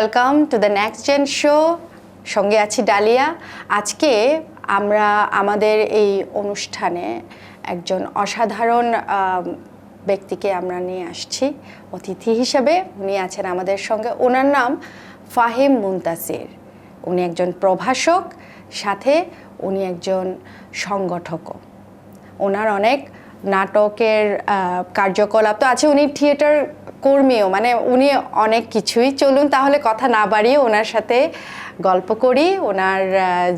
Welcome to the next gen show সঙ্গে আছি dahlia. আজকে আমরা আমাদের এই অনুষ্ঠানে একজন অসাধারণ ব্যক্তিকে আমরা নিয়ে আসছি। অতিথি হিসেবে উনি আছেন আমাদের সঙ্গে। ওনার নাম ফাহিম মুন্তাসির। উনি একজন প্রভাষক, সাথে উনি একজন সংগঠকও। ওনার অনেক নাটকের কার্যকলাপ তো আছে। উনি থিয়েটার কর্মীও মানে উনি অনেক কিছুই। চলুন তাহলে কথা না বাড়িয়ে ওনার সাথে গল্প করি। ওনার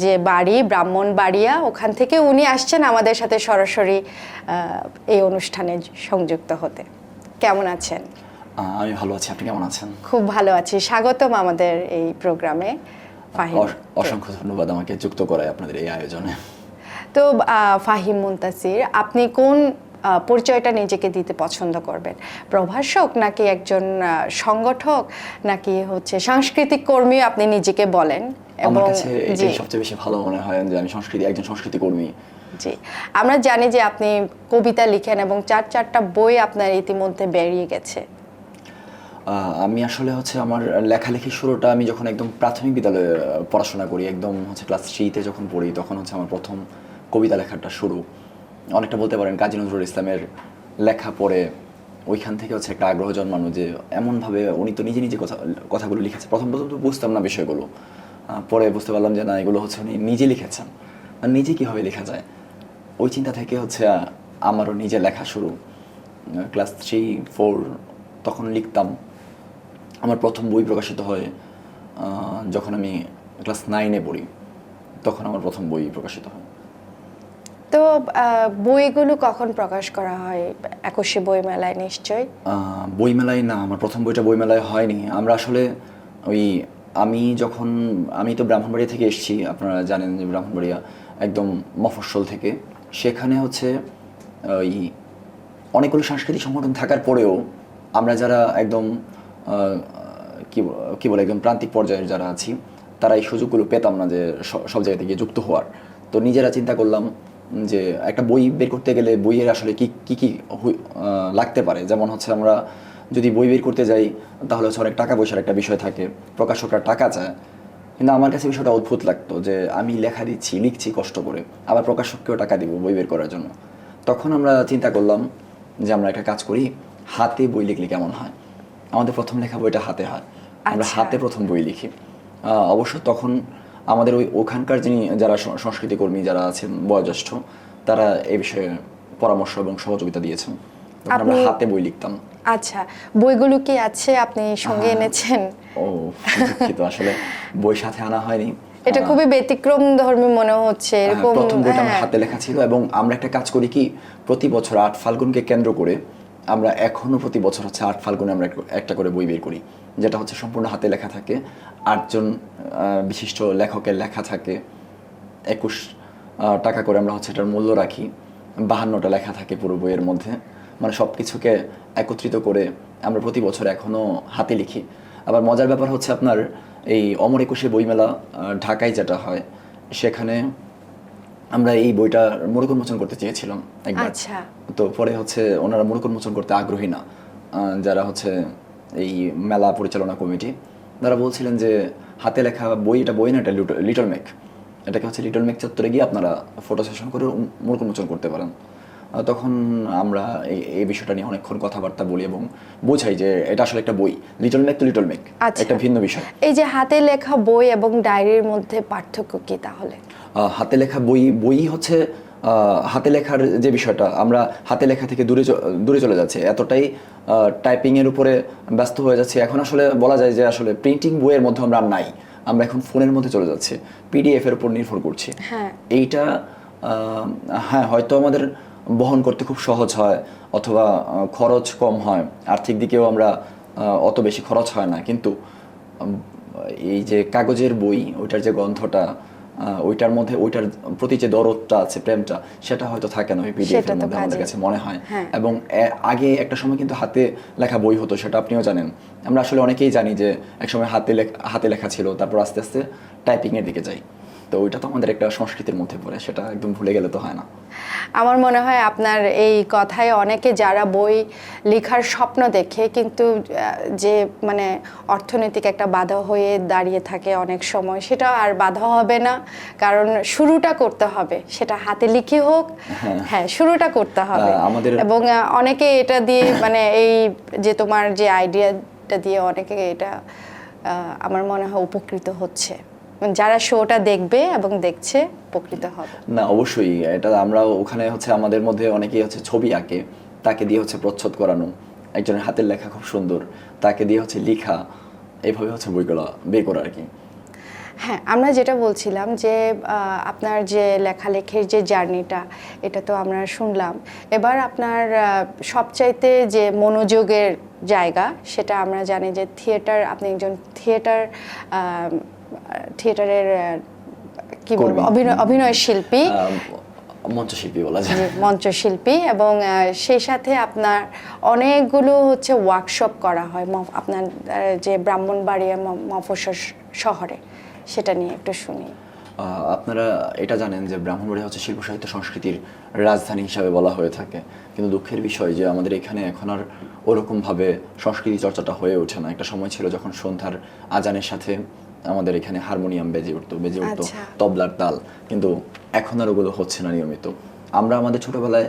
যে বাড়ি ব্রাহ্মণ ব্রাহ্মণবাড়িয়া ওখান থেকে উনি আসছেন আমাদের সাথে সরাসরি এই অনুষ্ঠানে সংযুক্ত হতে। কেমন আছেন? আমি ভালো আছি। আপনি কেমন আছেন? খুব ভালো আছি। স্বাগতম আমাদের এই প্রোগ্রামে। অসংখ্য ধন্যবাদ আমাকে যুক্ত করায় আপনাদের এই আয়োজনে। তো ফাহিম মুন্তাসির আপনি কোন পরিচয়টা নিজেকে দিতে পছন্দ করবেন। প্রভাষক নাকি একজন সংগঠক নাকি হচ্ছে সাংস্কৃতিক কর্মী আপনি নিজেকে বলেন? আমার কাছে এটাই সবচেয়ে বেশি ভালো মনে হয় যে আমি সংস্কৃতি একজন সংস্কৃতি কর্মী। জি। আমরা জানি যে আপনি কবিতা লিখেন এবং চার চারটা বই আপনার ইতিমধ্যে বেরিয়ে গেছে। আমি আসলে হচ্ছে আমার লেখালেখির শুরুটা আমি যখন একদম প্রাথমিক বিদ্যালয়ে পড়াশোনা করি একদম হচ্ছে ক্লাস থ্রিতে যখন পড়ি তখন হচ্ছে আমার প্রথম কবিতা লেখাটা শুরু। অনেকটা বলতে পারেন কাজী নজরুল ইসলামের লেখা পড়ে ওইখান থেকে হচ্ছে একটা আগ্রহ জন্মানো যে এমনভাবে উনি তো নিজে নিজে কথা, কথাগুলো লিখেছে প্রথম প্রথম তো বুঝতাম না বিষয়গুলো। পরে বুঝতে পারলাম যে না, এগুলো হচ্ছে উনি নিজে লিখেছেন। আর নিজে কীভাবে লেখা যায়? ওই চিন্তা থেকে হচ্ছে আমারও নিজে লেখা শুরু। ক্লাস থ্রি ফোর তখন লিখতাম। আমার প্রথম বই প্রকাশিত হয় যখন আমি ক্লাস নাইনে পড়ি, তখন আমার প্রথম বই প্রকাশিত হয়। তো বইগুলো কখন প্রকাশ করা হয়? একুশে বই মেলায় নিশ্চয়ই বইমেলায় না, আমার প্রথম বইটা বইমেলায় হয়নি। আমরা আসলে ওই আমি যখন, আমি তো ব্রাহ্মণবাড়িয়া থেকে এসেছি, আপনারা জানেন যে ব্রাহ্মণবাড়িয়া একদম মফস্বল থেকে। সেখানে হচ্ছে ওই অনেকগুলো সাংস্কৃতিক সংগঠন থাকার পরেও আমরা যারা একদম কি বলে, একদম প্রান্তিক পর্যায়ের যারা আছি, তারা এই সুযোগগুলো পেতাম না যে সব জায়গা থেকে যুক্ত হওয়ার। তো নিজেরা চিন্তা করলাম যে একটা বই বের করতে গেলে বইয়ের আসলে কি কি কি লাগতে পারে? যেমন হচ্ছে আমরা যদি বই বের করতে যাই তাহলে হচ্ছে অনেক টাকা পয়সার একটা বিষয় থাকে প্রকাশকরা টাকা চায়। কিন্তু আমার কাছে বিষয়টা অদ্ভুত লাগতো যে আমি লেখা দিচ্ছি লিখছি কষ্ট করে আবার প্রকাশককেও টাকা দিব বই বের করার জন্য। তখন আমরা চিন্তা করলাম যে আমরা একটা কাজ করি হাতে বই লিখলে কেমন হয়? আমাদের প্রথম লেখা বইটা হাতে হয়। আমরা আচ্ছা। হাতে প্রথম বই লিখি। অবশ্য তখন আমাদের ওই ওখানকার যিনি যারা সংস্কৃতি কর্মী যারা আছেন বয়োজ্যেষ্ঠ তারা এই বিষয়ে পরামর্শ এবং সহযোগিতা দিয়েছেন। আমরা হাতে বই লিখতাম। আচ্ছা বইগুলো কি আছে আপনি সঙ্গে এনেছেন? ও দুঃখিত আসলে বই সাথে আনা হয়নি। এটা খুবই ব্যতিক্রম ধর্মী মনে হচ্ছে হ্যাঁ, এরকম প্রথম বইটা আমার হ্যাঁ। হাতে লেখা ছিল এবং আমরা একটা কাজ করি কি প্রতি বছর আট ফাল্গুনকে কেন্দ্র করে আমরা এখনও প্রতি বছর হচ্ছে আট ফাল্গুনে আমরা একটা করে বই বের করি, যেটা হচ্ছে সম্পূর্ণ হাতে লেখা থাকে। আটজন বিশিষ্ট লেখকের লেখা থাকে। একুশ টাকা করে আমরা হচ্ছে এটার মূল্য রাখি। বাহান্নটা লেখা থাকে পুরো বইয়ের মধ্যে। মানে সব কিছুকে একত্রিত করে আমরা প্রতি বছর এখনও হাতে লিখি। আবার মজার ব্যাপার হচ্ছে আপনার এই অমর একুশে বইমেলা ঢাকায় যেটা হয়, সেখানে আমরা এই বইটা মোড়ক উন্মোচন করতে চেয়েছিলাম একবার। আচ্ছা। তো পরে হচ্ছে ওনারা মোড়ক উন্মোচন করতে আগ্রহী না। যারা হচ্ছে এই মেলা পরিচালনা কমিটি তারা বলছিলেন যে হাতে লেখা বই এটা বই না এটা লিটল মেক। এটাকে হচ্ছে লিটল মেক চত্বরে গিয়ে আপনারা ফটো সেশন করে মোড়ক উন্মোচন করতে পারেন। তখন আমরা এই এই বিষয়টা নিয়ে অনেকক্ষণ কথাবার্তা বলি এবং বোঝাই যে এটা আসলে একটা বই। লিটল মেক তো লিটল মেক আচ্ছা। একটা ভিন্ন বিষয়। এই যে হাতে লেখা বই এবং ডায়েরির মধ্যে পার্থক্য কি তাহলে? হাতে লেখা বই বই হচ্ছে হাতে লেখার যে বিষয়টা আমরা হাতে লেখা থেকে দূরে দূরে চলে যাচ্ছে। এতটাই টাইপিং এর উপরে ব্যস্ত হয়ে যাচ্ছে। এখন আসলে বলা যায় যে আসলে প্রিন্টিং বইয়ের মধ্যে আমরা নাই। আমরা এখন ফোনের মধ্যে চলে যাচ্ছে। পিডিএফ এর উপর নির্ভর করছি। হ্যাঁ। এইটা হ্যাঁ হয়তো আমাদের বহন করতে খুব সহজ হয় অথবা খরচ কম হয়। আর্থিক দিকেও আমরা অত বেশি খরচ হয় না। কিন্তু এই যে কাগজের বই ওইটার যে গন্ধটা ওইটার মধ্যে ওইটার প্রতি যে দরদটা আছে প্রেমটা সেটা হয়তো থাকে না ওই পিডিএফ এর মধ্যে আমাদের কাছে মনে হয়। হ্যাঁ। এবং আগে একটা সময় কিন্তু হাতে লেখা বই হতো সেটা আপনিও জানেন। আমরা আসলে অনেকেই জানি যে একসময় হাতে হাতে লেখা ছিল তারপর আস্তে আস্তে টাইপিং এর দিকে যাই। তো ওইটা তো আমাদের একটা সংস্কৃতির মধ্যে পড়ে সেটা একদম ভুলে গেলে তো হয় না। আমার মনে হয় আপনার এই কথায় অনেকে যারা বই লেখার স্বপ্ন দেখে কিন্তু যে মানে অর্থনৈতিক একটা বাধা হয়ে দাঁড়িয়ে থাকে অনেক সময় সেটা আর বাধা হবে না। কারণ শুরুটা করতে হবে সেটা হাতে লিখে হোক হ্যাঁ। শুরুটা করতে হবে। আমাদের- এবং অনেকে এটা দিয়ে মানে এই যে তোমার যে আইডিয়াটা দিয়ে অনেকে এটা আমার মনে হয় উপকৃত হচ্ছে। যারা শোটা দেখবে এবং দেখছে উপকৃত হবে। না অবশ্যই। এটা আমরা ওখানে হচ্ছে আমাদের মধ্যে অনেকেই হচ্ছে ছবি আঁকে তাকে দিয়ে হচ্ছে প্রচ্ছদ করানো। একজনের হাতের লেখা খুব সুন্দর তাকে দিয়ে হচ্ছে লেখা এইভাবে হচ্ছে বইগুলো বের করা আর কি হ্যাঁ আমরা যেটা বলছিলাম যে আপনার যে লেখালেখির যে জার্নিটা এটা তো আমরা শুনলাম। এবার আপনার সবচাইতে যে মনোযোগের জায়গা সেটা আমরা জানি যে থিয়েটার আপনি একজন থিয়েটার থিয়েটারের কি বলব। অভিনয় অভিনয় শিল্পী। মঞ্চশিল্পী বলা যায়। মঞ্চশিল্পী এবং সেই সাথে আপনার অনেকগুলো হচ্ছে ওয়ার্কশপ করা হয়। আপনার যে ব্রাহ্মণবাড়িয়া ম- মফস্বল শহরে। সেটা নিয়ে একটু শুনি। আপনারা এটা জানেন যে ব্রাহ্মণবাড়িয়া হচ্ছে শিল্প সাহিত্য সংস্কৃতির রাজধানী হিসাবে বলা হয়ে থাকে। কিন্তু দুঃখের বিষয় যে আমাদের এখানে এখন আর ওরকমভাবে সংস্কৃতি চর্চাটা হয়ে ওঠে না। একটা সময় ছিল যখন সন্ধ্যার আজানের সাথে আমাদের এখানে হারমোনিয়াম বেজে উঠতো বেজে উঠতো আচ্ছা। তবলার তাল। কিন্তু এখন আর ওগুলো হচ্ছে না নিয়মিত। আমরা আমাদের ছোটবেলায়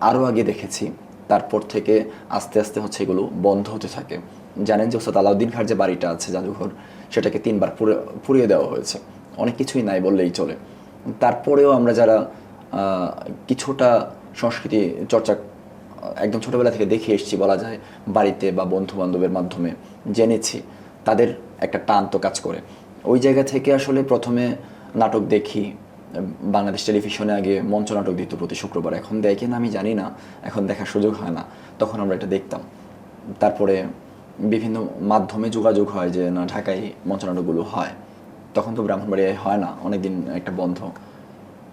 আরও আগে দেখেছি তারপর থেকে আস্তে আস্তে হচ্ছে এগুলো বন্ধ হতে থাকে। জানেন যে ওস্তাদ আলাউদ্দিন খার যে বাড়িটা আছে জাদুঘর সেটাকে তিনবার পুরে পুড়িয়ে দেওয়া হয়েছে। অনেক কিছুই নাই বললেই চলে। তারপরেও আমরা যারা কিছুটা সংস্কৃতি চর্চা একদম ছোটবেলা থেকে দেখে এসেছি বলা যায় বাড়িতে বা বন্ধু বান্ধবের মাধ্যমে জেনেছি তাদের একটা টান তো কাজ করে। ওই জায়গা থেকে আসলে প্রথমে নাটক দেখি। বাংলাদেশ টেলিভিশনে আগে মঞ্চ নাটক দিত প্রতি শুক্রবার। এখন দেয় কিনা আমি জানি না। এখন দেখার সুযোগ হয় না। তখন আমরা এটা দেখতাম। তারপরে বিভিন্ন মাধ্যমে যোগাযোগ হয় যে, না, ঢাকায় মঞ্চ নাটকগুলো হয়। তখন তো ব্রাহ্মণবাড়িয়ায় হয় না। অনেকদিন একটা বন্ধ।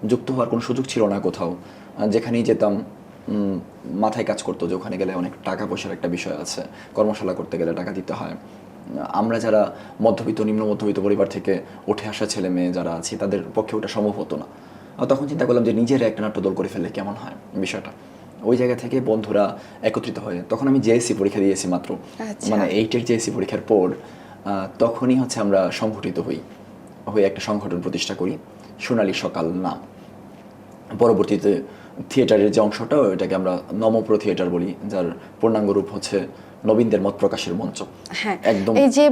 যুক্ত হওয়ার কোনো সুযোগ ছিল না কোথাও। যেখানেই যেতাম মাথায় কাজ করতো যে, ওখানে গেলে অনেক টাকা পয়সার একটা বিষয় আছে। কর্মশালা করতে গেলে টাকা দিতে হয়। আমরা যারা মধ্যবিত্ত নিম্ন মধ্যবিত্ত পরিবার থেকে উঠে আসা ছেলে মেয়ে যারা আছি তাদের পক্ষে ওটা সম্ভব হতো না। আর তখন চিন্তা করলাম যে নিজের একটা নাট্যদল করে ফেললে কেমন হয় বিষয়টা। ওই জায়গা থেকে বন্ধুরা একত্রিত হয়ে তখন আমি জেএসসি পরীক্ষা দিয়েছি মাত্র। আচ্ছা। মানে এইটের জেএসসি পরীক্ষার পর আহ, তখনই হচ্ছে আমরা সংগঠিত হই হয়ে একটা সংগঠন প্রতিষ্ঠা করি সোনালী সকাল নাম। পরবর্তীতে থিয়েটারের যে অংশটা ওইটাকে আমরা নমপ্র থিয়েটার বলি যার পূর্ণাঙ্গ রূপ হচ্ছে নবীনদের মত প্রকাশের মঞ্চ। হ্যাঁ একদম। এই যে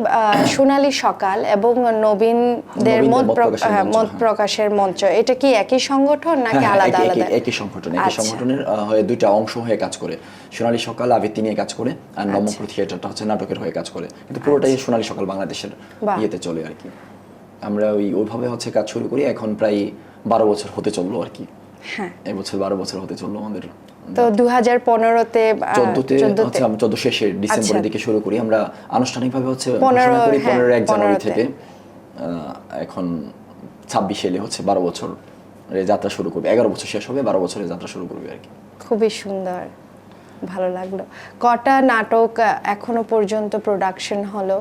সোনালী সকাল এবং নবীনদের মত প্রকাশের হ্যাঁ, মঞ্চ, হ্যাঁ। প্রকাশের মঞ্চ। এটা কি একই সংগঠন নাকি হ্যাঁ, আলাদা আলাদা? একই- সংগঠন একই আচ্ছা। সংগঠনের হয়ে দুইটা অংশ হয়ে কাজ করে। সোনালী সকাল আবৃত্তি নিয়ে কাজ করে আর আচ্ছা। নমপ্র থিয়েটারটা হচ্ছে নাটকের হয়ে কাজ করে। কিন্তু পুরোটাই সোনালী সকাল বাংলাদেশের। ইয়েতে চলে আর কি। আমরা ওই ওইভাবে হচ্ছে কাজ শুরু করি এখন প্রায় বারো বছর হতে চলল আর কি। হ্যাঁ। এবছর বারো বছর হতে চলল আমাদের। তো দু হাজার পনেরোতে চোদ্দতে হচ্ছে আমরা চোদ্দ শেষে ডিসেম্বরের আচ্ছা। দিকে শুরু করি। আমরা আনুষ্ঠানিকভাবে হচ্ছে পনেরো, হ্যাঁ, পনেরো এক জানুয়ারি থেকে। এখন ছাব্বিশে এলে হচ্ছে বারো বছর যাত্রা শুরু করবে। এগারো বছর শেষ হবে বারো বছরের যাত্রা শুরু করবে আর কি। খুবই সুন্দর। ভালো লাগল। কটা নাটক এখনও পর্যন্ত প্রোডাকশন হলো?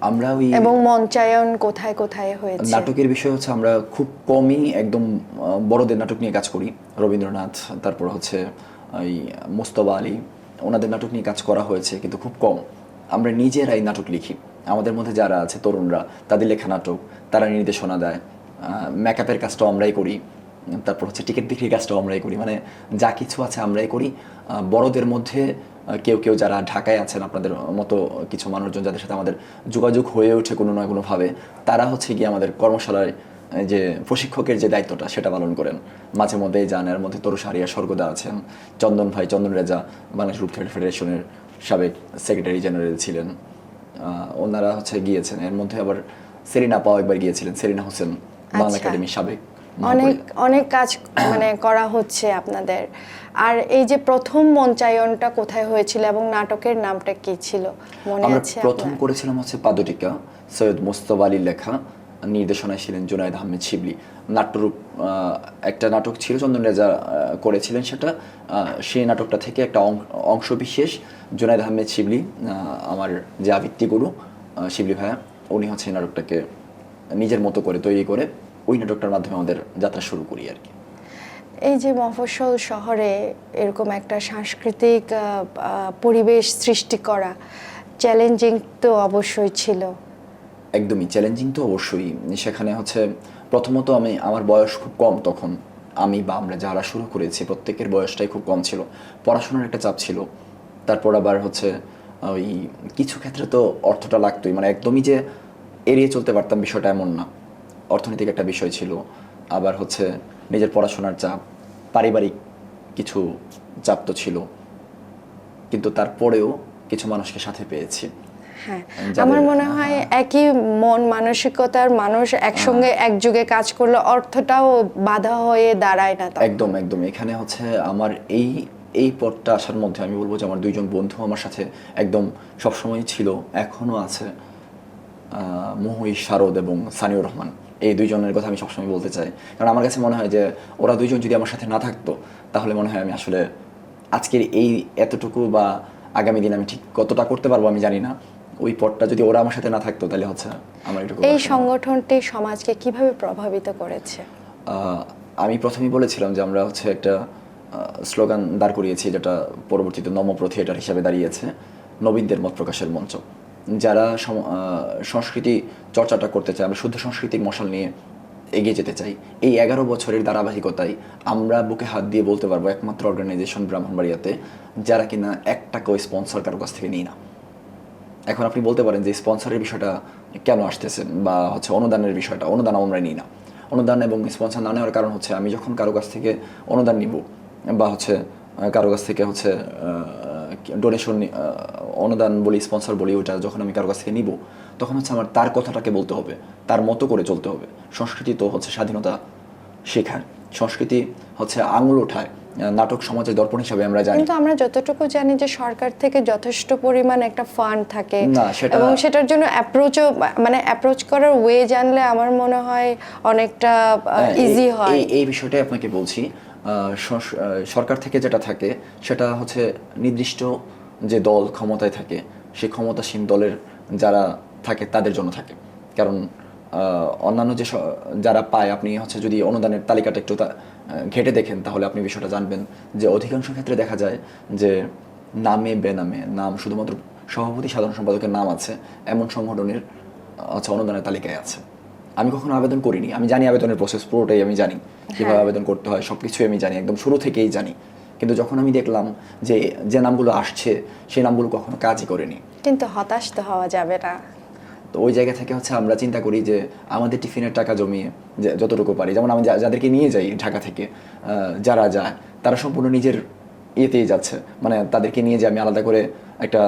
আমরা ওই এবং মঞ্চায়ন কোথায় কোথায় হয়েছে? নাটকের বিষয় হচ্ছে আমরা খুব কমই একদম বড়দের নাটক নিয়ে কাজ করি। রবীন্দ্রনাথ তারপর হচ্ছে এই মোস্তবা আলী ওনাদের নাটক নিয়ে কাজ করা হয়েছে কিন্তু খুব কম। আমরা নিজেরাই নাটক লিখি। আমাদের মধ্যে যারা আছে তরুণরা তাদের লেখা নাটক তারা নির্দেশনা দেয়। মেকআপের কাজটাও আমরাই করি। তারপর হচ্ছে টিকিট বিক্রির কাজটাও আমরাই করি। মানে যা কিছু আছে আমরাই করি। বড়দের মধ্যে কেউ কেউ যারা ঢাকায় আছেন আপনাদের মতো কিছু মানুষজন যাদের সাথে আমাদের যোগাযোগ হয়ে ওঠে কোনো না কোনোভাবে তারা হচ্ছে গিয়ে আমাদের কর্মশালায় যে প্রশিক্ষকের যে দায়িত্বটা সেটা পালন করেন মাঝে মধ্যেই যান এর মধ্যে তরু সারিয়া স্বর্গদা আছেন চন্দন ভাই চন্দন রেজা বাংলাদেশ রূপ থিয়েটার ফেডারেশনের সাবেক সেক্রেটারি জেনারেল ছিলেন ওনারা হচ্ছে গিয়েছেন এর মধ্যে আবার সেরিনা পাও একবার গিয়েছিলেন সেরিনা হোসেন বাংলা আচ্ছা। একাডেমির সাবেক অনেক অনেক কাজ মানে করা হচ্ছে আপনাদের। আর এই যে প্রথম মঞ্চায়নটা কোথায় হয়েছিল এবং নাটকের নামটা কি ছিল? মনে আমরা আছে প্রথম করেছিলাম হচ্ছে পাদটিকা সৈয়দ মোস্তফা আলীর লেখা। নির্দেশনায় ছিলেন জুনায়দ আহমেদ শিবলি। নাট্যরূপ একটা নাটক ছিল চন্দন রেজা করেছিলেন সেটা। আহ, সেই নাটকটা থেকে একটা অংশ বিশেষ জুনায়দ আহমেদ শিবলি আমার যে আবৃত্তি গুরু শিবলি ভাইয়া উনি হচ্ছে নাটকটাকে নিজের মতো করে তৈরি করে ওই নাটকটার মাধ্যমে আমাদের যাত্রা শুরু করি আর কি। এই যে মফস্বল শহরে এরকম একটা সাংস্কৃতিক পরিবেশ সৃষ্টি করা চ্যালেঞ্জিং তো অবশ্যই ছিল। একদমই চ্যালেঞ্জিং তো অবশ্যই। সেখানে হচ্ছে প্রথমত আমি আমার বয়স খুব কম তখন। আমি বা আমরা যারা শুরু করেছি প্রত্যেকের বয়সটাই খুব কম ছিল। পড়াশোনার একটা চাপ ছিল। তারপর আবার হচ্ছে ওই কিছু ক্ষেত্রে তো অর্থটা লাগতোই। মানে একদমই যে এড়িয়ে চলতে পারতাম বিষয়টা এমন না। অর্থনৈতিক একটা বিষয় ছিল আবার হচ্ছে নিজের পড়াশোনার চাপ পারিবারিক কিছু চাপ তো ছিল। কিন্তু তারপরেও কিছু মানুষকে সাথে পেয়েছি। হ্যাঁ আমার মনে হয় একই মন মানসিকতার মানুষ একসঙ্গে একযুগে কাজ করলে অর্থটাও বাধা হয়ে দাঁড়ায় না একদম একদম। এখানে হচ্ছে আমার এই এই পথটা আসার মধ্যে আমি বলব যে আমার দুইজন বন্ধু আমার সাথে একদম সবসময় ছিল এখনও আছে আহ, মহুই শারদ এবং সানিউর রহমান। এই দুইজনের কথা আমি সবসময় বলতে চাই। কারণ আমার কাছে মনে হয় যে ওরা দুইজন যদি আমার সাথে না থাকতো তাহলে মনে হয় আমি আসলে আজকের এই এতটুকু বা আগামী দিন আমি ঠিক কতটা করতে পারব আমি জানি না। ওই পথটা যদি ওরা আমার সাথে না থাকতো তাহলে হচ্ছে আমার এটুকু এই সংগঠনটি সমাজকে কীভাবে প্রভাবিত করেছে? আহ, আমি প্রথমেই বলেছিলাম যে আমরা হচ্ছে একটা স্লোগান দাঁড় করিয়েছি যেটা পরবর্তীতে নমপ্র থিয়েটার হিসাবে দাঁড়িয়েছে নবীনদের মত প্রকাশের মঞ্চ। যারা সংস্কৃতি চর্চাটা করতে চায়, আমরা শুদ্ধ সাংস্কৃতিক মশাল নিয়ে এগিয়ে যেতে চাই। এই এগারো বছরের ধারাবাহিকতায় আমরা বুকে হাত দিয়ে বলতে পারব একমাত্র অর্গানাইজেশন ব্রাহ্মণবাড়িয়াতে, যারা কিনা এক টাকাও স্পন্সর কারও কাছ থেকে নিই না। এখন আপনি বলতে পারেন যে স্পন্সরের বিষয়টা কেন আসতেছে বা হচ্ছে অনুদানের বিষয়টা, অনুদান আমরা নিই না। অনুদান এবং স্পন্সর না নেওয়ার কারণ হচ্ছে আমি যখন কারও কাছ থেকে অনুদান নিব বা হচ্ছে কারও কাছ থেকে হচ্ছে ডোনেশন অনুদান বলি স্পন্সর বলি ওটা যখন আমি কারও কাছ থেকে নিব তখন হচ্ছে আমার তার কথাটাকে বলতে হবে তার মতো করে চলতে হবে। সংস্কৃতি তো হচ্ছে স্বাধীনতা শেখায় সংস্কৃতি হচ্ছে আঙুল ওঠায় নাটক সমাজের দর্পণ হিসাবে আমরা জানি। কিন্তু আমরা যতটুকু জানি যে সরকার থেকে যথেষ্ট পরিমাণ একটা ফান্ড থাকে এবং সেটার জন্য অ্যাপ্রোচও মানে অ্যাপ্রোচ করার ওয়ে জানলে আমার মনে হয় অনেকটা হ্যাঁ, ইজি হয়। এই বিষয়টাই আপনাকে বলছি সরকার থেকে যেটা থাকে সেটা হচ্ছে নির্দিষ্ট যে দল ক্ষমতায় থাকে সেই ক্ষমতাসীন দলের যারা থাকে তাদের জন্য থাকে। কারণ অন্যান্য যে যারা পায় আপনি হচ্ছে যদি অনুদানের তালিকাটা একটু ঘেটে দেখেন তাহলে আপনি বিষয়টা জানবেন যে অধিকাংশ ক্ষেত্রে দেখা যায় যে নামে বেনামে নাম শুধুমাত্র সভাপতি সাধারণ সম্পাদকের নাম আছে এমন সংগঠনের আহ, হচ্ছে অনুদানের তালিকায় আছে। আমি কখনো আবেদন করিনি। আমি জানি আবেদনের প্রসেস পুরোটাই আমি জানি। কীভাবে হ্যাঁ। আবেদন করতে হয় সবকিছুই আমি জানি একদম শুরু থেকেই জানি। কিন্তু যখন আমি দেখলাম যে যে নামগুলো আসছে সেই নামগুলো কখনো কাজই করেনি। কিন্তু হতাশ তো হওয়া যাবে না। তো ওই জায়গা থেকে হচ্ছে আমরা চিন্তা করি যে আমাদের টিফিনের টাকা জমিয়ে যে যতটুকু পারি যেমন আমি যাদেরকে নিয়ে যাই ঢাকা থেকে যারা যায় তারা সম্পূর্ণ নিজের ইয়েতেই যাচ্ছে। মানে তাদেরকে নিয়ে যে আমি আলাদা করে একটা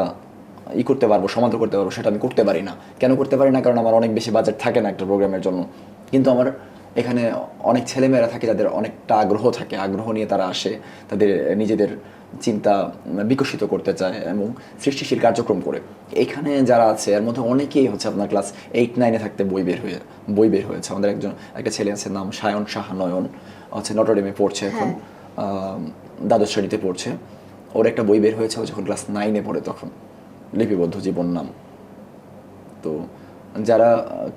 ই করতে পারব সমাধান করতে পারব সেটা আমি করতে পারি না। কেন করতে পারি না? কারণ আমার অনেক বেশি বাজেট থাকে না একটা প্রোগ্রামের জন্য। কিন্তু আমার এখানে অনেক ছেলেমেয়েরা থাকে যাদের অনেকটা আগ্রহ থাকে আগ্রহ নিয়ে তারা আসে তাদের নিজেদের চিন্তা বিকশিত করতে চায় এবং সৃষ্টিশীল কার্যক্রম করে। এখানে যারা আছে এর মধ্যে অনেকেই হচ্ছে আপনার ক্লাস এইট নাইনে থাকতে বই বের হয়ে বই বের হয়েছে। আমাদের একজন একটা ছেলে আছে নাম সায়ন সাহা নয়ন হচ্ছে নটরডেমে পড়ছে এখন আহ, দ্বাদশ শ্রেণীতে পড়ছে। ওর একটা বই বের হয়েছে যখন ক্লাস নাইনে পড়ে তখন। লিপিবদ্ধ জীবন নাম। তো যারা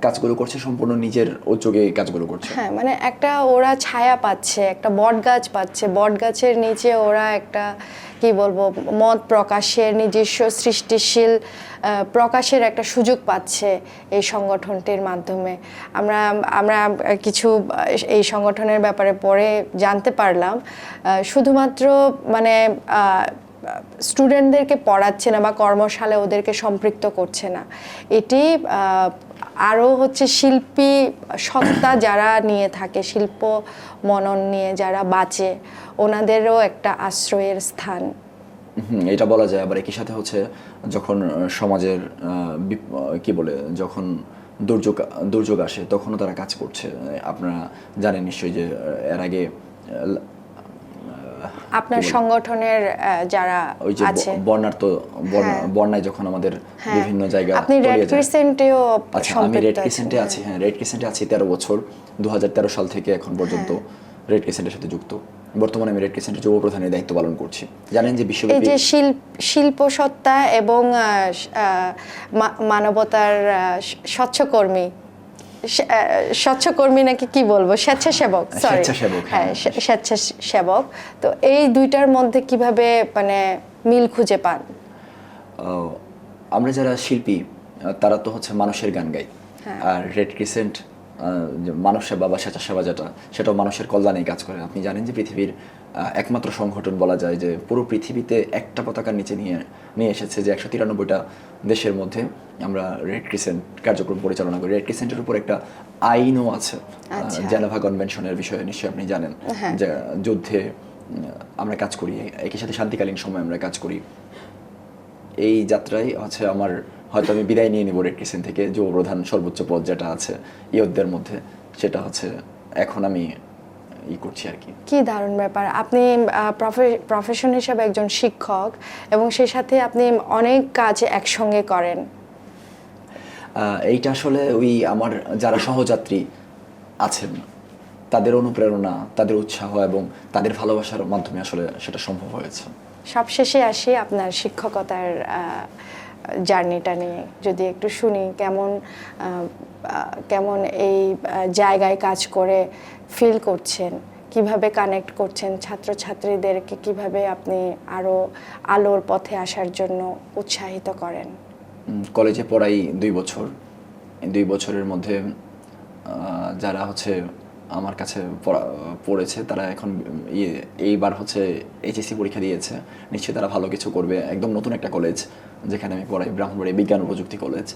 কাজগুলো করছে সম্পূর্ণ নিজের উদ্যোগে কাজগুলো করছে। হ্যাঁ মানে একটা ওরা ছায়া পাচ্ছে, একটা বট গাছ পাচ্ছে। বট গাছের নিচে ওরা একটা, কি বলব, মত প্রকাশের নিজস্ব সৃষ্টিশীল প্রকাশের একটা সুযোগ পাচ্ছে এই সংগঠনটির মাধ্যমে। আমরা আমরা কিছু, এই সংগঠনের ব্যাপারে পরে জানতে পারলাম। শুধুমাত্র মানে স্টুডেন্টদেরকে পড়াচ্ছে না বা কর্মশালায় ওদেরকে সম্পৃক্ত করছে না। এটি আরও হচ্ছে শিল্পী সত্তা যারা নিয়ে থাকে, শিল্প মনন নিয়ে যারা বাঁচে, ওনাদেরও একটা আশ্রয়ের স্থান। এটা বলা যায়। আবার একই সাথে হচ্ছে যখন সমাজের কি বলে, যখন দুর্যোগ দুর্যোগ আসে, তখনও তারা কাজ করছে। আপনারা জানেন নিশ্চয়ই যে এর আগে আপনার সংগঠনের যারা ওই যে আছে ব- বন্যার তো হ্যাঁ। বন্যায় যখন আমাদের হ্যাঁ। বিভিন্ন জায়গা আপনি রেড। ক্রিসেন্টেও আচ্ছা আমি রেড ক্রিসেন্টে হ্যাঁ। আছি হ্যাঁ রেড ক্রিসেন্টে আছি তেরো বছর দু হাজার তেরো সাল থেকে এখন পর্যন্ত রেড ক্রিসেন্টের সাথে যুক্ত বর্তমানে আমি রেড ক্রিসেন্টের যুব প্রধানের দায়িত্ব পালন করছি জানেন যে এই যে শিল্প সত্তা এবং মানবতার স্বচ্ছকর্মী স্বচ্ছকর্মী নাকি কি বলব? স্বেচ্ছাসেবক। স্বেচ্ছাসেবক, হ্যাঁ। হ্যাঁ। স্বে- স্বেচ্ছাসেবক। তো এই দুইটার মধ্যে কীভাবে মানে মিল খুঁজে পান? আমরা যারা শিল্পী তারা তো হচ্ছে মানুষের গান গাই। আর রেড ক্রিসেন্ট মানব সেবা বা স্বেচ্ছাসেবা যেটা সেটাও মানুষের কল্যাণে কাজ করে। আপনি জানেন যে পৃথিবীর একমাত্র সংগঠন বলা যায় যে পুরো পৃথিবীতে একটা পতাকার নিচে নিয়ে নিয়ে এসেছে যে একশো তিরানব্বইটা দেশের মধ্যে আমরা রেড ক্রিসেন্ট কার্যক্রম পরিচালনা করি। রেড ক্রিসেন্টের উপর একটা আইনও আছে আচ্ছা। জেনেভা কনভেনশনের বিষয়ে নিশ্চয়ই আপনি জানেন। যে যুদ্ধে আমরা কাজ করি একই সাথে শান্তিকালীন সময় আমরা কাজ করি। এই যাত্রায় হচ্ছে আমার হয়তো আমি বিদায় নিয়ে নিব রেড ক্রিসেন্ট থেকে যুব প্রধান সর্বোচ্চ পদ যেটা আছে ইয়তদের মধ্যে সেটা হচ্ছে এখন আমি ই করছি আর কি। কি দারুণ ব্যাপার। আপনি প্রফেশন হিসাবে একজন শিক্ষক এবং সেই সাথে আপনি অনেক কাজ একসঙ্গে করেন। এইটা আসলে ওই আমার যারা সহযাত্রী আছেন তাদের অনুপ্রেরণা তাদের উৎসাহ এবং তাদের ভালোবাসার মাধ্যমে আসলে সেটা সম্ভব হয়েছে। সবশেষে আসি আপনার শিক্ষকতার জার্নিটা নিয়ে। যদি একটু শুনি কেমন কেমন এই জায়গায় কাজ করে ফিল করছেন, কীভাবে কানেক্ট করছেন ছাত্রছাত্রীদেরকে, কীভাবে আপনি আরও আলোর পথে আসার জন্য উৎসাহিত করেন? কলেজে পড়াই দুই বছর। দুই বছরের মধ্যে যারা হচ্ছে আমার কাছে পড়া- পড়েছে, তারা এখন ইয়ে এইবার হচ্ছে এইচএসসি পরীক্ষা দিয়েছে। নিশ্চয়ই তারা ভালো কিছু করবে। একদম নতুন একটা কলেজ যেখানে আমি পড়াই ব্রাহ্মণবাড়ি বিজ্ঞান ও প্রযুক্তি কলেজ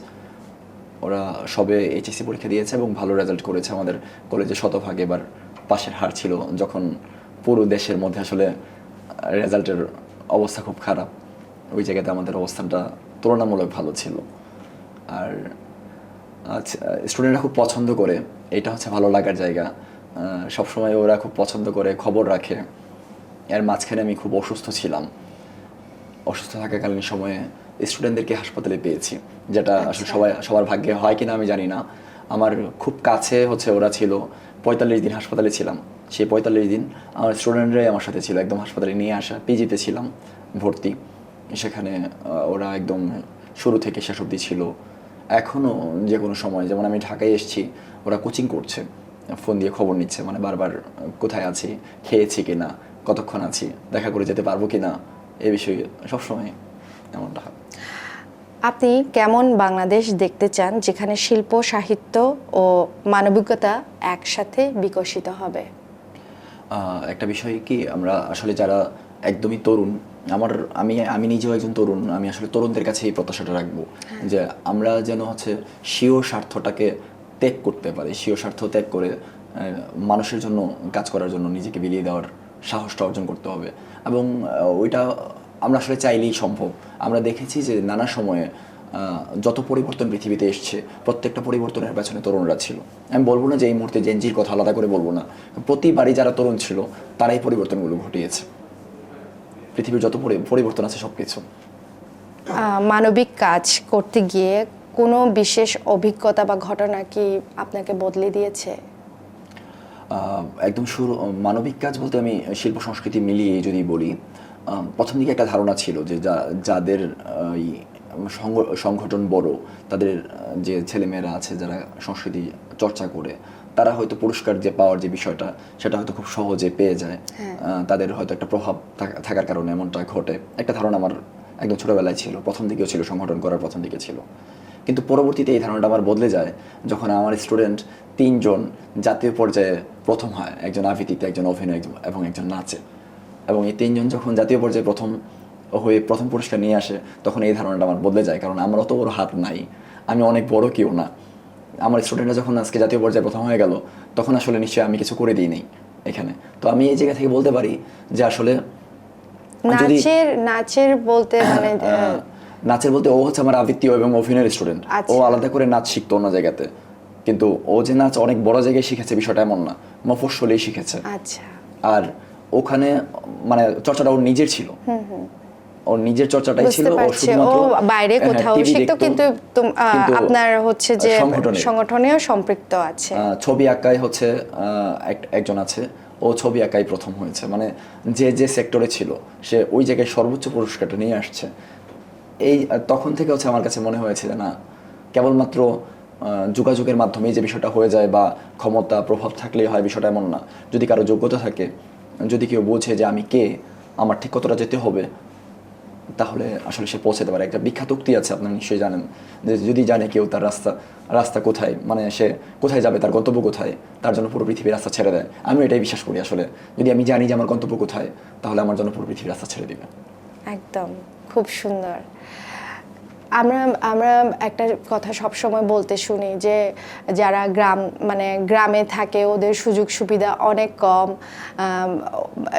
ওরা সবে এইচএসসি পরীক্ষা দিয়েছে এবং ভালো রেজাল্ট করেছে। আমাদের কলেজে শতভাগ এবার পাশের হার ছিল, যখন পুরো দেশের মধ্যে আসলে রেজাল্টের অবস্থা খুব খারাপ। ওই জায়গাতে আমাদের অবস্থানটা তুলনামূলক ভালো ছিল। আর স্টুডেন্টরা খুব পছন্দ করে। এটা হচ্ছে ভালো লাগার জায়গা। সবসময় ওরা খুব পছন্দ করে খবর রাখে। এর মাঝখানে আমি খুব অসুস্থ ছিলাম। অসুস্থ থাকাকালীন সময়ে স্টুডেন্টদেরকে হাসপাতালে পেয়েছি যেটা আসলে সবাই সবার ভাগ্যে হয় কিনা আমি জানি না। আমার খুব কাছে হচ্ছে ওরা ছিল। পঁয়তাল্লিশ দিন হাসপাতালে ছিলাম। সেই পঁয়তাল্লিশ দিন আমার স্টুডেন্টরাই আমার সাথে ছিল। একদম হাসপাতালে নিয়ে আসা পিজিতে ছিলাম ভর্তি। সেখানে ওরা একদম শুরু থেকে শেষ অবধি ছিল। এখনও যে কোনো সময় যেমন আমি ঢাকায় এসেছি ওরা কোচিং করছে ফোন দিয়ে খবর নিচ্ছে মানে বারবার কোথায় আছি খেয়েছি কি না কতক্ষণ আছি দেখা করে যেতে পারব কি না এ বিষয়ে সবসময় এমনটা হয়। আপনি কেমন বাংলাদেশ দেখতে চান যেখানে শিল্প সাহিত্য ও মানবিকতা একসাথে বিকশিত হবে? একটা বিষয় কি আমরা আসলে যারা একদমই তরুণ আমার আমি আমি নিজেও একজন তরুণ আমি আসলে তরুণদের কাছে এই প্রত্যাশাটা রাখব যে আমরা যেন হচ্ছে স্বীয় স্বার্থটাকে ত্যাগ করতে পারি স্বীয় স্বার্থ ত্যাগ করে মানুষের জন্য কাজ করার জন্য নিজেকে বিলিয়ে দেওয়ার সাহসটা অর্জন করতে হবে। এবং ওইটা আমরা আসলে চাইলেই সম্ভব। আমরা দেখেছি যে নানা সময়ে যত পরিবর্তন পৃথিবীতে এসছে প্রত্যেকটা পরিবর্তনের পেছনে তরুণরা ছিল। আমি বলব না যে এই মুহূর্তে জেনজির কথা আলাদা করে বলব না। প্রতিবারই যারা তরুণ ছিল তারাই পরিবর্তনগুলো ঘটিয়েছে। পৃথিবীর যত পরিবর্তন আছে সব কিছু মানবিক কাজ করতে গিয়ে কোনো বিশেষ অভিজ্ঞতা বা ঘটনা কি আপনাকে বদলে দিয়েছে? একদম শুরু মানবিক কাজ বলতে আমি শিল্প সংস্কৃতি মিলিয়ে যদি বলি প্রথম দিকে একটা ধারণা ছিল যে যা- যাদের সংগঠন বড় তাদের যে ছেলেমেয়েরা আছে যারা সংস্কৃতি চর্চা করে তারা হয়তো পুরস্কার যে পাওয়ার যে বিষয়টা সেটা হয়তো খুব সহজে পেয়ে যায়। আহ, তাদের হয়তো একটা প্রভাব থাকা- থাকার কারণে এমনটা ঘটে। একটা ধারণা আমার একদম ছোটবেলায় ছিল প্রথম দিকেও ছিল সংগঠন করার প্রথম দিকে ছিল। কিন্তু পরবর্তীতে এই ধারণাটা আমার বদলে যায় যখন আমার স্টুডেন্ট তিনজন জাতীয় পর্যায়ে প্রথম হয় একজন আবৃত্তিতে একজন অভিনয় এবং একজন নাচে। এবং এই তিনজন যখন জাতীয় পর্যায়ে প্রথম হয়ে প্রথম পুরস্কার নিয়ে আসে তখন এই ধারণাটা আমার বদলে যায় কারণ আমার অত বড় হাত নাই। আমি অনেক বড় কেউ না। আমার স্টুডেন্টরা যখন আজকে জাতীয় পর্যায়ে প্রথম হয়ে গেল তখন আসলে নিশ্চয়ই আমি কিছু করে দিই নেই এখানে। তো আমি এই জায়গা থেকে বলতে পারি যে আসলে নাচের নাচের বলতে মানে আহ, আহ, নাচের বলতে ও হচ্ছে আমার আবৃত্তি এবং অভিনয়ের স্টুডেন্ট আচ্ছা। ও আলাদা করে নাচ শিখতো অন্য জায়গাতে। কিন্তু ও যে নাচ অনেক বড় জায়গায় শিখেছে বিষয়টা এমন না মফস্বলেই শিখেছে। আচ্ছা। আর ওখানে মানে চর্চাটা ওর নিজের ছিল। ওর নিজের চর্চাটাই ছিল ও শুধুমাত্র বাইরে হ্যাঁ, কোথাও কিন্তু আপনার হচ্ছে যে সংগঠনেও সম্পৃক্ত আছে। ছবি আঁকায় হচ্ছে একজন আছে ও ছবি আঁকাই প্রথম হয়েছে। মানে যে যে সেক্টরে ছিল সে ওই জায়গায় সর্বোচ্চ পুরস্কারটা নিয়ে আসছে। এই তখন থেকে হচ্ছে আমার কাছে মনে হয়েছে যে না কেবলমাত্র যোগাযোগের মাধ্যমে যে বিষয়টা হয়ে যায় বা ক্ষমতা প্রভাব থাকলেই হয় বিষয়টা এমন না। যদি কারও যোগ্যতা থাকে যদি কেউ বোঝে যে আমি কে আমার ঠিক কতটা যেতে হবে তাহলে আসলে সে পৌঁছাতে পারে একটা বিখ্যাত উক্তি আছে, আপনারা নিশ্চয়ই জানেন। যে যদি জানে কেউ তার রাস্তা রাস্তা কোথায় মানে সে কোথায় যাবে, তার গন্তব্য কোথায়, তার জন্য পুরো পৃথিবীর রাস্তা ছেড়ে দেয়। আমি এটাই বিশ্বাস করি আসলে। যদি আমি জানি যে আমার গন্তব্য কোথায়, তাহলে আমার জন্য পুরো পৃথিবীর রাস্তা ছেড়ে দেবে। একদম, খুব সুন্দর। আমরা আমরা একটা কথা সব সময় বলতে শুনি যে যারা গ্রাম মানে গ্রামে থাকে ওদের সুযোগ সুবিধা অনেক কম।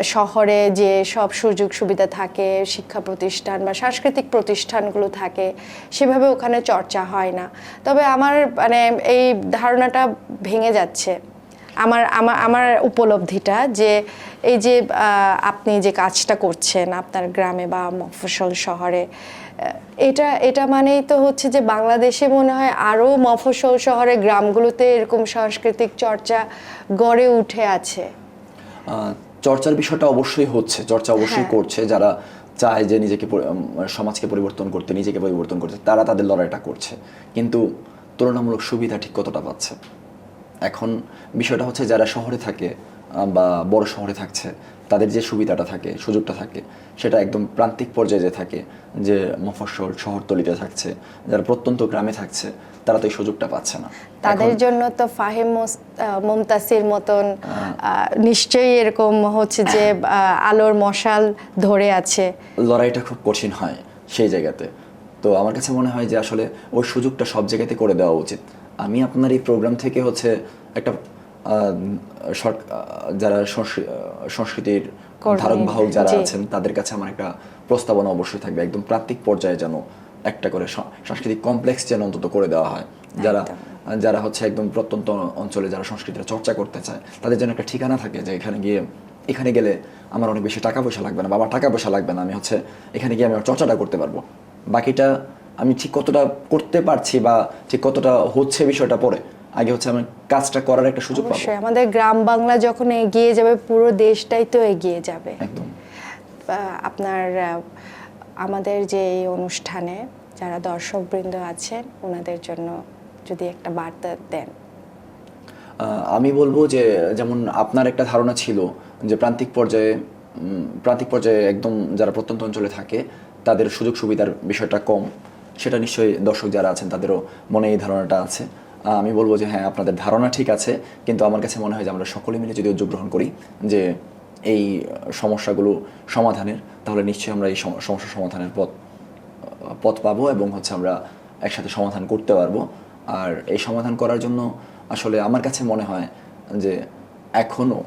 শহরে যে সব সুযোগ সুবিধা থাকে, শিক্ষা প্রতিষ্ঠান বা সাংস্কৃতিক প্রতিষ্ঠানগুলো থাকে, সেভাবে ওখানে চর্চা হয় না। তবে আমার মানে এই ধারণাটা ভেঙে যাচ্ছে। আমার আমার আমার উপলব্ধিটা যে এই যে আপনি যে কাজটা করছেন আপনার গ্রামে বা মফসল শহরে এটা এটা মানেই তো হচ্ছে যে বাংলাদেশে মনে হয় আরও মফস্বল শহরে গ্রামগুলোতে এরকম সাংস্কৃতিক চর্চা গড়ে উঠে আছে। চর্চার বিষয়টা অবশ্যই হচ্ছে চর্চা অবশ্যই হ্যাঁ। করছে। যারা চায় যে নিজেকে সমাজকে পরিবর্তন করতে নিজেকে পরিবর্তন করতে তারা তাদের লড়াইটা করছে। কিন্তু তুলনামূলক সুবিধা ঠিক কতটা পাচ্ছে? এখন বিষয়টা হচ্ছে যারা শহরে থাকে বা বড় শহরে থাকছে তাদের যে সুবিধাটা থাকে সুযোগটা থাকে সেটা একদম প্রান্তিক পর্যায়ে যে থাকে যে মফস্বল শহরতলিতে থাকছে যারা প্রত্যন্ত গ্রামে থাকছে তারা তো এই সুযোগটা পাচ্ছে না। তাদের জন্য তো ফাহিম মুমতাসির মতন নিশ্চয়ই এরকম হচ্ছে যে আলোর মশাল ধরে আছে। লড়াইটা খুব কঠিন হয় সেই জায়গাতে। তো আমার কাছে মনে হয় যে আসলে ওই সুযোগটা সব জায়গাতে করে দেওয়া উচিত। আমি আপনার এই প্রোগ্রাম থেকে হচ্ছে একটা যারা সংস্কৃতির ধারক বাহক যারা। আছেন তাদের কাছে আমার একটা প্রস্তাবনা অবশ্যই থাকবে। একদম প্রান্তিক পর্যায়ে যেন একটা করে সাংস্কৃতিক কমপ্লেক্স যেন অন্তত করে দেওয়া হয়। যারা যারা হচ্ছে একদম প্রত্যন্ত অঞ্চলে যারা সংস্কৃতির চর্চা করতে চায় তাদের জন্য একটা ঠিকানা থাকে যে এখানে গিয়ে এখানে গেলে আমার অনেক বেশি টাকা পয়সা লাগবে না বা আমার টাকা পয়সা লাগবে না আমি হচ্ছে এখানে গিয়ে আমি আমার চর্চাটা করতে পারব। বাকিটা আমি ঠিক কতটা করতে পারছি বা ঠিক কতটা হচ্ছে বিষয়টা পরে আগে হচ্ছে আমি কাজটা করার একটা সুযোগ পাবো। অবশ্যই আমাদের গ্রাম বাংলা যখন এগিয়ে যাবে পুরো দেশটাই তো এগিয়ে যাবে। একদম। আপনার আমাদের যে এই অনুষ্ঠানে যারা দর্শকবৃন্দ আছেন ওনাদের জন্য যদি একটা বার্তা দেন। আমি বলব যে যেমন আপনার একটা ধারণা ছিল যে প্রান্তিক পর্যায়ে প্রান্তিক পর্যায়ে একদম যারা প্রত্যন্ত অঞ্চলে থাকে তাদের সুযোগ সুবিধার বিষয়টা কম। সেটা নিশ্চয়ই দর্শক যারা আছেন তাদেরও মনে এই ধারণাটা আছে। আমি বলব যে হ্যাঁ আপনাদের ধারণা ঠিক আছে, কিন্তু আমার কাছে মনে হয় যে আমরা সকলে মিলে যদি উদ্যোগ গ্রহণ করি যে এই সমস্যাগুলো সমাধানের, তাহলে নিশ্চয়ই আমরা এই সম- সমস্যা সমাধানের পথ পথ পাবো এবং হচ্ছে আমরা একসাথে সমাধান করতে পারব। আর এই সমাধান করার জন্য আসলে আমার কাছে মনে হয় যে এখনও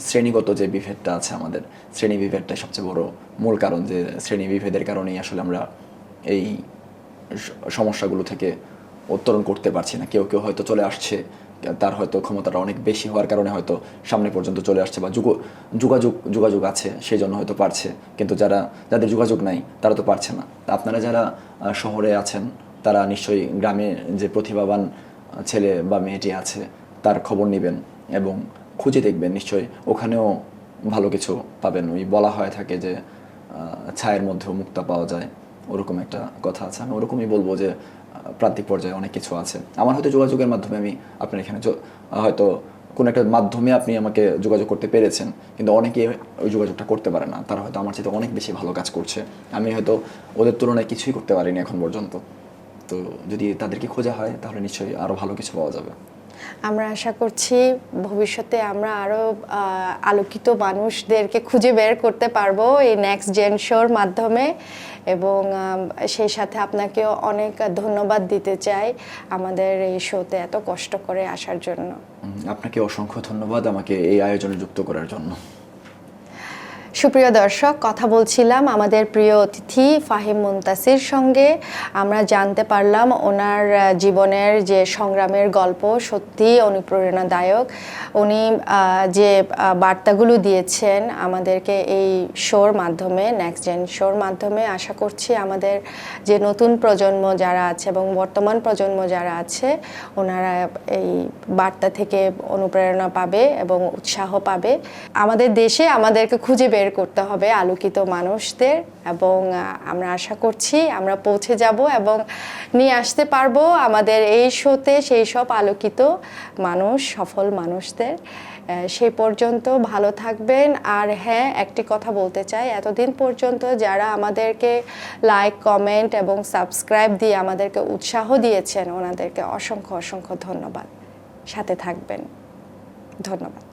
শ্রেণীগত যে বিভেদটা আছে আমাদের, শ্রেণি বিভেদটাই সবচেয়ে বড় মূল কারণ যে শ্রেণি বিভেদের কারণেই আসলে আমরা এই সমস্যাগুলো থেকে উত্তরণ করতে পারছি না। কেউ কেউ হয়তো চলে আসছে, তার হয়তো ক্ষমতাটা অনেক বেশি হওয়ার কারণে হয়তো সামনে পর্যন্ত চলে আসছে বা যুগ, যোগাযোগ যোগাযোগ আছে, সেই জন্য হয়তো পারছে। কিন্তু যারা, যাদের যোগাযোগ নাই, তারা তো পারছে না। আপনারা যারা শহরে আছেন, তারা নিশ্চয়ই গ্রামে যে প্রতিভাবান ছেলে বা মেয়েটি আছে, তার খবর নেবেন এবং খুঁজে দেখবেন নিশ্চয়ই। ওখানেও ভালো কিছু পাবেন। ওই বলা হয়ে থাকে যে ছায়ের মধ্যেও মুক্তা পাওয়া যায়। ওরকম একটা কথা আছে। আমি ওরকমই বলব যে প্রান্তিক পর্যায়ে অনেক কিছু আছে। আমার হয়তো যোগাযোগের মাধ্যমে আমি আপনার এখানে হয়তো কোনো একটা মাধ্যমে আপনি আমাকে যোগাযোগ করতে পেরেছেন, কিন্তু অনেকে ওই যোগাযোগটা করতে পারে না। তারা হয়তো আমার চেয়ে অনেক বেশি ভালো কাজ করছে। আমি হয়তো ওদের তুলনায় কিছুই করতে পারিনি এখন পর্যন্ত। তো যদি তাদেরকে খোঁজা হয়, তাহলে নিশ্চয়ই আরও ভালো কিছু পাওয়া যাবে। আমরা আশা করছি ভবিষ্যতে আমরা আরও আলোকিত মানুষদেরকে খুঁজে বের করতে পারব এই নেক্সট জেন শোর মাধ্যমে। এবং সেই সাথে আপনাকেও অনেক ধন্যবাদ দিতে চাই আমাদের এই শোতে এত কষ্ট করে আসার জন্য। আপনাকে অসংখ্য ধন্যবাদ আমাকে এই আয়োজনে যুক্ত করার জন্য। সুপ্রিয় দর্শক, কথা বলছিলাম আমাদের প্রিয় অতিথি ফাহিম মুনতাসির সঙ্গে। আমরা জানতে পারলাম ওনার জীবনের যে সংগ্রামের গল্প, সত্যি অনুপ্রেরণাদায়ক। উনি যে বার্তাগুলো দিয়েছেন আমাদেরকে এই শোর মাধ্যমে নেক্সট জেন শোর মাধ্যমে, আশা করছি আমাদের যে নতুন প্রজন্ম যারা আছে এবং বর্তমান প্রজন্ম যারা আছে, ওনারা এই বার্তা থেকে অনুপ্রেরণা পাবে এবং উৎসাহ পাবে। আমাদের দেশে আমাদেরকে খুঁজে বের করতে হবে আলোকিত মানুষদের এবং আমরা আশা করছি আমরা পৌঁছে যাব এবং নিয়ে আসতে পারব আমাদের এই শোতে সেই সব আলোকিত মানুষ, সফল মানুষদের। সে পর্যন্ত ভালো থাকবেন। আর হ্যাঁ একটি কথা বলতে চাই। এতদিন পর্যন্ত যারা আমাদেরকে লাইক কমেন্ট এবং সাবস্ক্রাইব দিয়ে আমাদেরকে উৎসাহ দিয়েছেন, ওনাদেরকে অসংখ্য অসংখ্য ধন্যবাদ। সাথে থাকবেন। ধন্যবাদ।